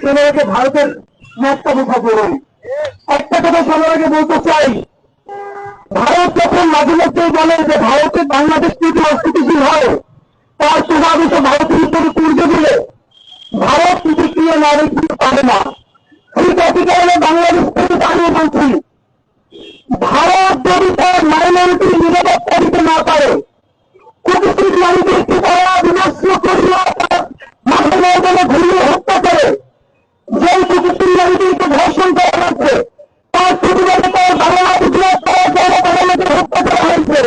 সেনাকে ভারতের ম্যাপটা বোঝা জরুরি একটা কথা আগে বলতে চাই, ভারত যখন মাঝে মধ্যেই বলে যে ভারতের বাংলাদেশ যদি অস্থিতিশীল হয়, তার এসে ভারতের উপরে পূর্বে দিলে ভারত প্রতিক্রিয়া না রেখে পারে না। ঠিক একই কারণে বাংলাদেশ থেকে দাঁড়িয়ে বলছি, ভারত যদি তার মাইনরিটির নিরাপত্তা দিতে না পারে কুকুর নারীদেরকে তারা বিনষ্ট করিয়া তার মাঠে ময়দানে ঘুরিয়ে হত্যা করে যে কুকুর নারীদেরকে ধর্ষণ করা হচ্ছে। তার প্রতিবাদে তার বাংলা গুজরাট তারা যারা তাদেরকে হত্যা করা হয়েছে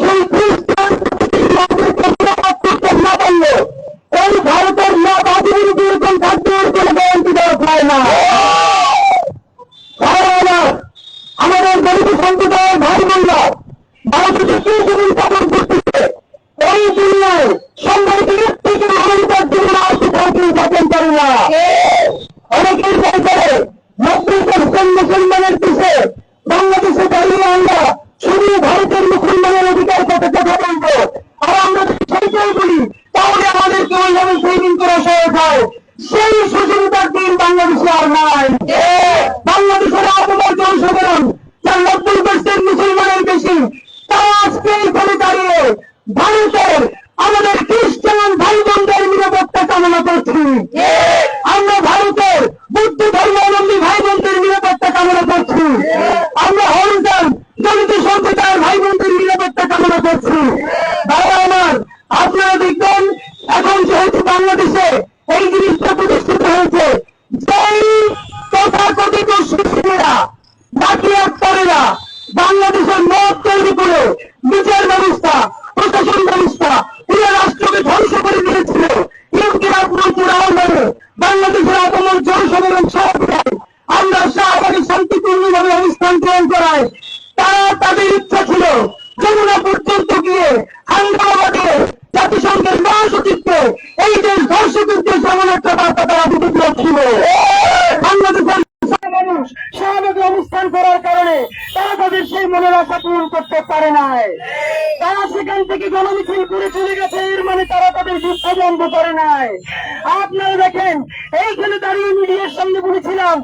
সেই খ্রিস্টান কুকুর নারীদেরকে নিরাপদ করতে না পারলে এই ভারতের না বাদুর দুর্গম থাকবে এর কোনো গ্যারান্টি দেওয়া যায় না ভাইরা আমার, আমাদের দলিত সম্প্রদায়ের ভাই বোনরা ভারতের কি জীবন যাপন করতেছে এই দুনিয়ায় সম্মানিত ব্যক্তিকে আমেরিকার জীবন আসতে থাকতে থাকেন পারে না অনেকেই চাই করে নব্বই পার্সেন্ট মুসলমানের দেশে বাংলাদেশে দাঁড়িয়ে আমরা শুধু ভারতের মুসলমানের অধিকার কথা কথা বলব আর আমরা যদি সেইটাই বলি তাহলে আমাদেরকে ওইভাবে ট্রেনিং করা সহজ হয় সেই সুযোগটার দিন বাংলাদেশে আর নাই বাংলাদেশের আবহাওয়ার জনসাধারণ যার নব্বই পার্সেন্ট মুসলমানের বেশি তারা আজকে এখানে দাঁড়িয়ে ভারতের আমাদের খ্রিস্টান ভাই বোনদের নিরাপত্তা কামনা করছি আমরা ভারতের বুদ্ধ ধর্মাবলম্বী ভাই বোনদের নিরাপত্তা কামনা করছি আমরা হরিজন দলিত সম্প্রদায়ের ভাই বোনদের নিরাপত্তা কামনা করছি ভাইরা আমার আপনারা দেখবেন এখন যেহেতু বাংলাদেশে এই জিনিসটা প্রতিষ্ঠিত হয়েছে। যেই তথাকথিত শিশুরা বাকি পরেরা? বাংলাদেশের মত তৈরি করে বিচার ব্যবস্থা, প্রশাসন ব্যবস্থা পুরো রাষ্ট্রকে ধ্বংস করে দিয়েছিল। বাংলাদেশের আপমর জনসাধারণ সহযোগিতায় আমরা শাহবাগে শান্তিপূর্ণভাবে অবস্থান গ্রহণ করায়। তারা তাদের ইচ্ছা ছিল যমুনা পর্যন্ত গিয়ে হাঙ্গামাবাদে জাতিসংঘের মহাসচিবকে এই তারা সেখান থেকে গণমিছিল করে চলে গেছে, এর মানে তারা তাদের যুদ্ধ বন্ধ করে নাই। আপনারা দেখেন, এইখানে দাঁড়িয়ে মিডিয়ার সামনে বলেছিলাম,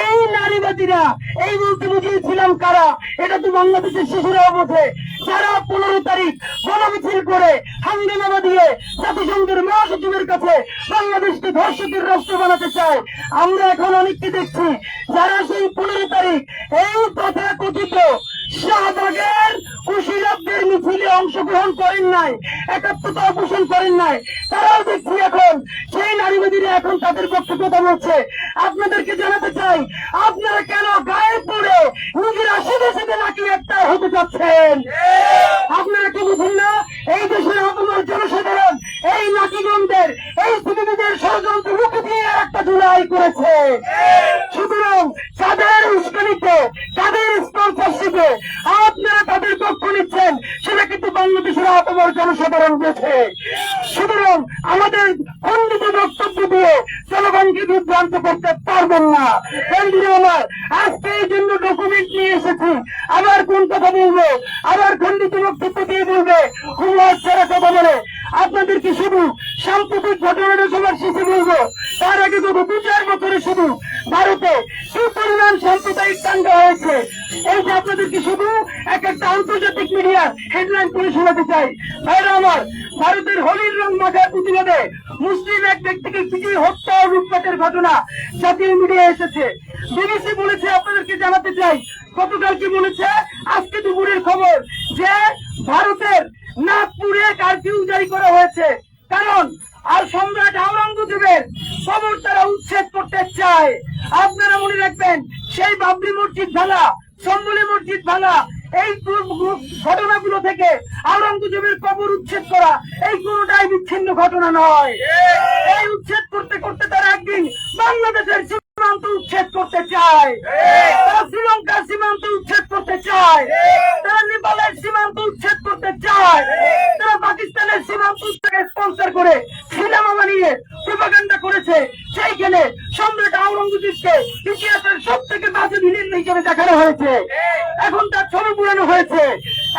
এই নারীবাদীরা, এই বলতে বুঝিয়েছিলাম কারা? এটা তো বাংলাদেশের শিশুরাও বোঝে যারা পনেরো তারিখ গণমিছিল করে হাঙ্গামা দিয়ে জাতিসংঘের মহাসচিবের কাছে বাংলাদেশকে ধর্ষকের রাষ্ট্র বানাতে চায়, আমরা এখন অনেককে দেখছি যারা সেই পনেরো তারিখ এই কথা কথিত শাহবাগের কুশীলবদের মিছিলে অংশগ্রহণ করেন নাই একাত্মতা পোষণ করেন নাই, তারাও দেখছি এখন, সেই নারীবাদীরা এখন তাদের পক্ষে কথা বলছে আপনাদেরকে জানাতে চাই, আপনারা কেন গায়ে পড়ে নিজেরা সেদে সেদে নাকি একটা হতে চাচ্ছেন আপনারা কি বুঝুন না? এই দেশের আপনার জনসাধারণ, এই নাকিগঞ্জের এই স্থিতিবিদের ষড়যন্ত্র রুখে দিয়ে একটা জুলাই করেছে। আবার কোন কথা বলব? আবার খণ্ডিত বক্তব্য দিয়ে বলবে। কথা বলে। আপনাদেরকে শুধু সাম্প্রতিক ঘটনাটা সবার শেষে বলব? তার আগে গত দু চার বছরে শুধু ভারতে কি পরিমাণ সাম্প্রদায়িক হয়েছে। এই যে আপনাদেরকে শুধু এক একটা আন্তর্জাতিক মিডিয়ার হেডলাইন করে শোনাতে চাই আমার ভারতের হোলির রং মাথার প্রতিবাদে মুসলিম এক ব্যক্তিকে পিটিয়ে হত্যা ও লুটপাটের ঘটনা জাতীয় মিডিয়া এসেছে। বিবিসি বলেছে, আপনাদেরকে জানাতে চাই, গতকাল কি বলেছে? আজকে দুপুরের খবর যে ভারতের নাগপুরে কারফিউ জারি করা হয়েছে। কারণ আর সম্রাট আওরঙ্গজেবের কবর তারা উচ্ছেদ করতে চায়। আপনারা মনে রাখবেন, সেই বাবরি মসজিদ ভাঙা, সম্বলি মসজিদ ভাঙা এই ঘটনাগুলো থেকে আওরঙ্গজেবের কবর উচ্ছেদ করা এই কোনটাই বিচ্ছিন্ন ঘটনা নয়। এই উচ্ছেদ করতে করতে তারা একদিন বাংলাদেশের সীমান্ত উচ্ছেদ করতে চায়। তারা শ্রীলঙ্কার সীমান্ত উচ্ছেদ করতে চায়। তারা নেপালের সীমান্ত উচ্ছেদ করতে চায়। তারা পাকিস্তানের সীমান্ত স্পন্সর করে সিনেমা বানিয়ে প্রোপাগান্ডা করেছে। সেইখানে সম্রাট আওরঙ্গজেবকে ইতিহাসের সব থেকে বাজে ভিলেন হিসেবে দেখানো হয়েছে। এখন তার ছবি পুরানো হয়েছে।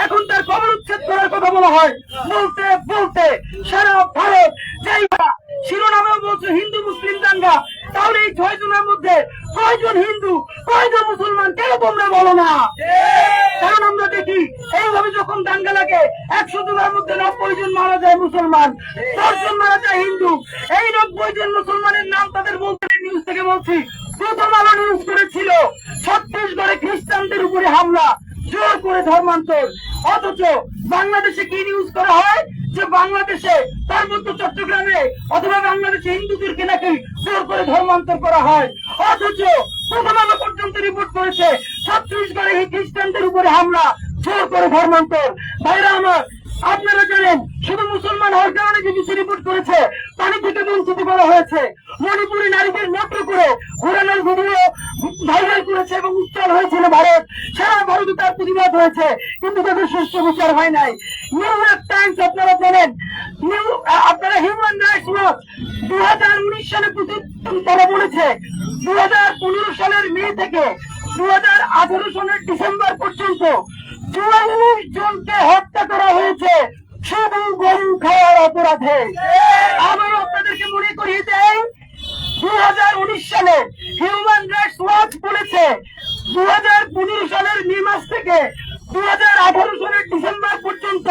এখন তার কবর উচ্ছেদ করার কথা বলা হয়। বলতে বলতে সারা ভারত জায়গা শিরোনামেও বলছে হিন্দু, মুসলিম, দাঙ্গা। তাহলে এই ছয় জনের মধ্যে কয়জন হিন্দু, কয়জন মুসলমান, কেন তোমরা বলো না? কারণ আমরা দেখি, এইভাবে যখন দাঙ্গা লাগে, একশো জনের মধ্যে নব্বই জন মারা যায় মুসলমান, দশ জন মারা যায় হিন্দু। এই নব্বই জন মুসলমানের নাম তাদের বলতে নিউজ থেকে বলছি, প্রথম আলো নিউজ করেছিল ছত্তিশগড়ে খ্রিস্টানদের উপরে হামলা, জোর করে ধর্মান্তর। অথচ বাংলাদেশে কি নিউজ করা হয়? যে বাংলাদেশে তার মধ্যে চট্টগ্রামে অথবা বাংলাদেশে হিন্দুদেরকে নাকি জোর করে ধর্মান্তর করা হয়, অথচ প্রথম আলো পর্যন্ত রিপোর্ট করেছে ছত্তিশগড়ে এই খ্রিস্টানদের উপরে হামলা, জোর করে ধর্মান্তর। ভাইরা আমার, আপনারা জানেন, শুধু মুসলমান হওয়ার কারণে বিবিসি রিপোর্ট করেছে, পানি থেকে বঞ্চিত করা হয়েছে। মণিপুরি নারীদের নষ্ট করে ঘোরানোর ভিডিও ভাইরাল করেছে এবং উচ্চার হয়েছিল ভারত। সারা ভারতে তার প্রতিবাদ হয়েছে, কিন্তু তাদের সুস্থ বিচার হয় নাই। নিউ হত্যা করা হয়েছে শুধু গরু খাওয়ার অপরাধে। আমি আপনাদেরকে মনে করিয়ে দেয় দু হাজার উনিশ সালে হিউম্যান রাইটস ওয়াচ বলেছে দু হাজার পনেরো সালের মে মাস থেকে আঠারো সালের ডিসেম্বর পর্যন্ত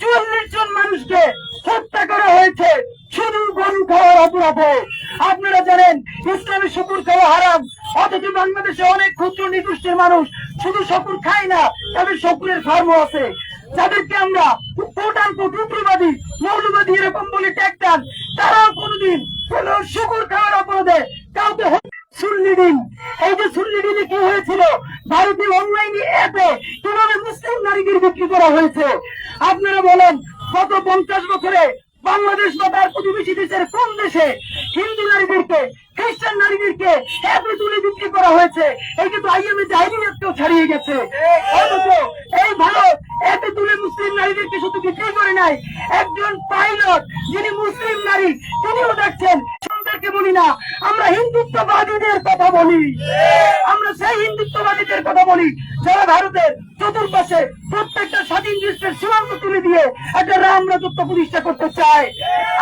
চুয়াল্লিশ জন মানুষকে হত্যা করা হয়েছে শুধু গরু খাওয়ার অপরাধে। আপনারা জানেন, ইসলামী শুকুর খাওয়া হারাম, অথচ বাংলাদেশে অনেক ক্ষুদ্র নিগোষ্ঠীর মানুষ শুধু শকুর খায় না, তাদের শকুরের ফার্মও আছে। যাদেরকে আমরা কোটান উগ্রবাদী, মৌলবাদী এরকম বলে ট্যাগ দেন, তারাও কোনোদিন কোন শুকুর খাওয়ার অপরাধে কাউকে সুল্লি দিন। এই যে সুল্লি দিনে কি হয়েছিল? ভারতীয় অনলাইনে অ্যাপে নারীদের বিক্রি করা হয়েছে। আপনারা বলেন, গত পঞ্চাশ বছরে বাংলাদেশ বা তার প্রতিবেশী দেশের কোন দেশে হিন্দু নারীদেরকে, খ্রিস্টান নারীদেরকে অ্যাপে তুলে বিক্রি করা হয়েছে? এই কিন্তু আইএমএ জাহিনিয়াতকেও ছাড়িয়ে গেছে। অথচ এই ভারত অ্যাপে তুলে মুসলিম নারীদেরকে শুধু বিক্রি করে নাই, একজন পাইলট যিনি মুসলিম নারী, তিনিও দেখছেন সন্তানকে বলি না, আমরা হিন্দুত্ববাদীদের কথা বলি। আমরা সেই হিন্দুত্ববাদীদের কথা বলি, যারা ভারতের চতুর্পাশে প্রত্যেকটা স্বাধীন দেশের সীমান্ত তুলে দিয়ে একটা রাম রাজত্ব প্রতিষ্ঠা করতে চায়।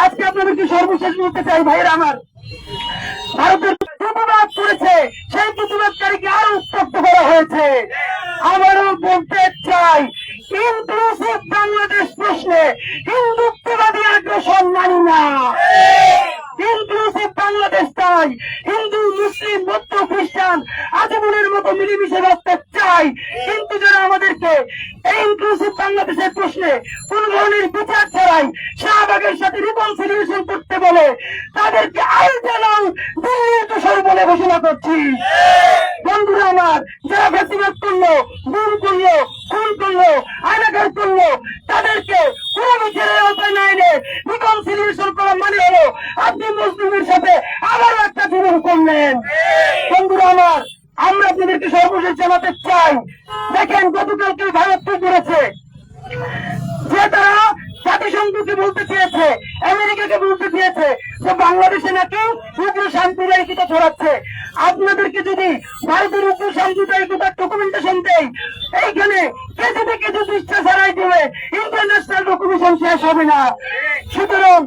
আজকে আপনাদেরকে সর্বশেষ বলতে চাই, ভাইয়ের আমার? ভারতের করেছে সেই প্রতিবাদকারীকে আরও উত্তপ্ত করা হয়েছে আবারও বলতে চাই ইনক্লুসিভ বাংলাদেশ প্রশ্নে হিন্দুত্ববাদী আগ্রাসন মানি না ইনক্লুসিভ বাংলাদেশ চাই হিন্দু মুসলিম বৌদ্ধ খ্রিস্টান আজীবনের মতো মিলেমিশে বাঁচতে চাই কিন্তু যারা আমাদেরকে এই ইনক্লুসিভ বাংলাদেশের প্রশ্নে কোন ধরনের বিচার ছাড়াই শাহবাগের সাথে রিকনসিলিয়েশন করতে বলে, তাদেরকে আইন জানাও দিল্লির দোষর বলে ঘোষণা করছি। বন্ধুরা আমার, যারা ফেসিবাদ করল, গুম করল, খুন করল আয়নাঘাত করল, তাদেরকে কোনো বিচারের আওতায় না এনে রিকনসিলিয়েশন করা মানে হলো আপনি মুসলিমের সাথে আবারও একটা জুলুম করলেন। বন্ধুরা আমার, আমরা আপনাদেরকে সর্বশেষ জানাতে চাই। দেখেন, গতকালকে ভারত করেছে? যে তারা জাতিসংঘকে বলতে চেয়েছে, আমেরিকাকে বলতে চেয়েছে যে বাংলাদেশে নাকি উগ্র সাম্প্রদায়িকতা ছড়াচ্ছে আপনাদেরকে যদি ভারতের উগ্র সাম্প্রদায়িকতার ডকুমেন্টেশন দেয় এইখানে পৃষ্ঠা ছাড়াই দেবে ইন্টারন্যাশনাল শেষ হবে না। সুতরাং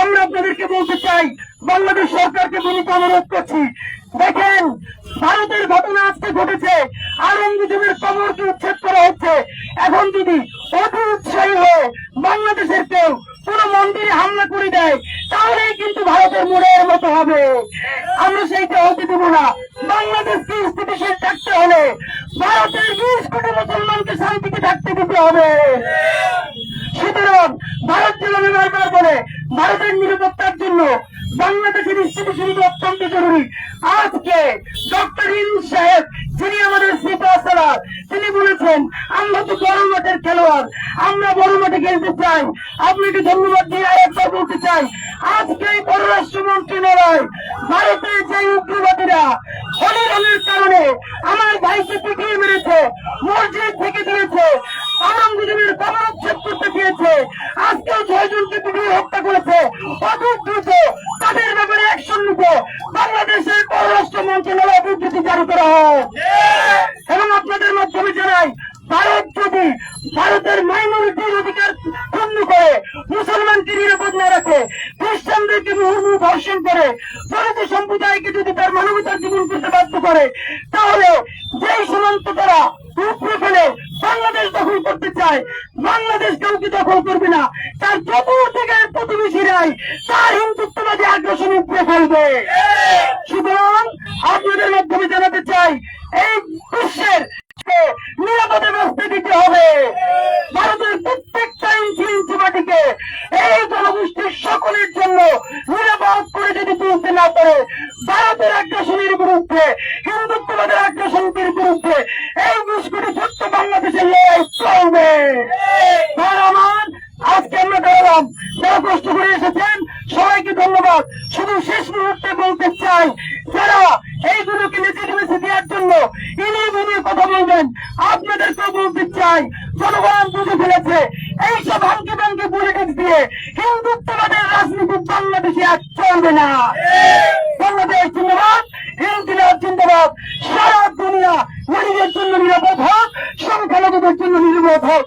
আমরা আপনাদেরকে বলতে চাই, বাংলাদেশ সরকারকে অনুরোধ করছি। দেখেন, ভারতের ঘটনা আজকে ঘটেছে। আরঙ্গজেবের কবরকে উচ্ছেদ করা হচ্ছে। এখন যদি অতি উৎসাহী হয়ে বাংলাদেশের কেউ কোন মন্দিরে হামলা করে দেয়, তাহলেই কিন্তু ভারতের মোড়ের মতো হবে। আমরা সেইটা হতে দেব না। বাংলাদেশকে স্থিতিশীল থাকতে হলে ভারতের বিশ কোটি মুসলমানকে শান্তিতে থাকতে দিতে হবে। সুতরাং ভারত যেভাবে বারবার বলে ভারতের নিরাপত্তার জন্য বাংলাদেশের স্থিতিশীলতা অত্যন্ত জরুরি। আজকে ডক্টর ইউনুস সাহেব যিনি আমাদের সুপারস্টার তিনি বলেছেন, আমরা তো বড় মাঠের খেলোয়াড়, আমরা বড় মাঠে খেলতে চাই। আপনাকে ধন্যবাদ দিয়ে একবার বলতে চাই, আজকে এই পররাষ্ট্র মন্ত্রণালয় ভারতের যে উগ্রবাদীরা দুর্নীতির কারণে আমার ভাইকে পিটিয়ে মেরেছে, মসজিদ থেকে দিয়েছে আনন্দজীবীর কবরচ্ছেদ করতে দিয়েছে আজকেও ছয়জনকে পিটিয়ে হত্যা করেছে। অদূর দ্রুত তাদের ব্যাপারে অ্যাকশন নিতে বাংলাদেশের পররাষ্ট্র মন্ত্রণালয় জারি করা হয় এবং আপনাদের মাধ্যমে জানাই, ভারত যদি ভারতের মাইনরিটির অধিকার ক্ষুণ্ণ করে, মুসলমানকে নিরাপদ না রাখে, খ্রিস্টানদেরকে মুহুর্মু ধর্ষণ করে দলিত সম্প্রদায়কে যদি তার মানবতার জীবন করতে বাধ্য করে, তাহলে যেই সীমান্ত তারা উপরে ফেলে বাংলাদেশ দখল করতে চায়, বাংলাদেশ কাউকে দখল করবে না। তার চতুর্দিকের প্রতিবেশীরাই তার হিন্দুত্ববাদী আগ্রাসন উপরে ফেলবে। সুতরাং আপনাদের মাধ্যমে জানাতে চাই, এই বিশ্বের নিরাপদে বসতে দিতে হবে। ভারতের প্রত্যেকটা ইঞ্চি ইঞ্চি মাটিকে এই জনগোষ্ঠীর সকলের জন্য নিরাপদ করে যদি তুলতে না পারে ভারতের আগ্রাসনের বিরুদ্ধে হিন্দুত্ববাদের আগ্রাসনের বিরুদ্ধে এই বিশ কোটি ছোট্ট বাংলাদেশের লড়াই চলবে আর আমার আজকে আমরা দাঁড়ালাম যারা কষ্ট করে এসেছেন সবাইকে ধন্যবাদ শুধু শেষ মুহূর্তে বলতে চাই যারা এইগুলোকে লেজিটিমেসি দেওয়ার জন্য ইনিয়ে বিনিয়ে কথা বলবেন আপনাদেরকেও চাই জনগণ বুঝে ফেলেছে। এইসব হাঙ্কি ব্যাঙ্কি পলিটিক্স দিয়ে হিন্দুত্ববাদের রাজনীতি বাংলাদেশে আর চলবে না। বাংলাদেশ জিন্দাবাদ হিন্দুরা জিন্দাবাদ। সারা দুনিয়া নারীদের জন্য নিরাপদ হোক, সংখ্যালঘুদের জন্য নিরাপদ হোক।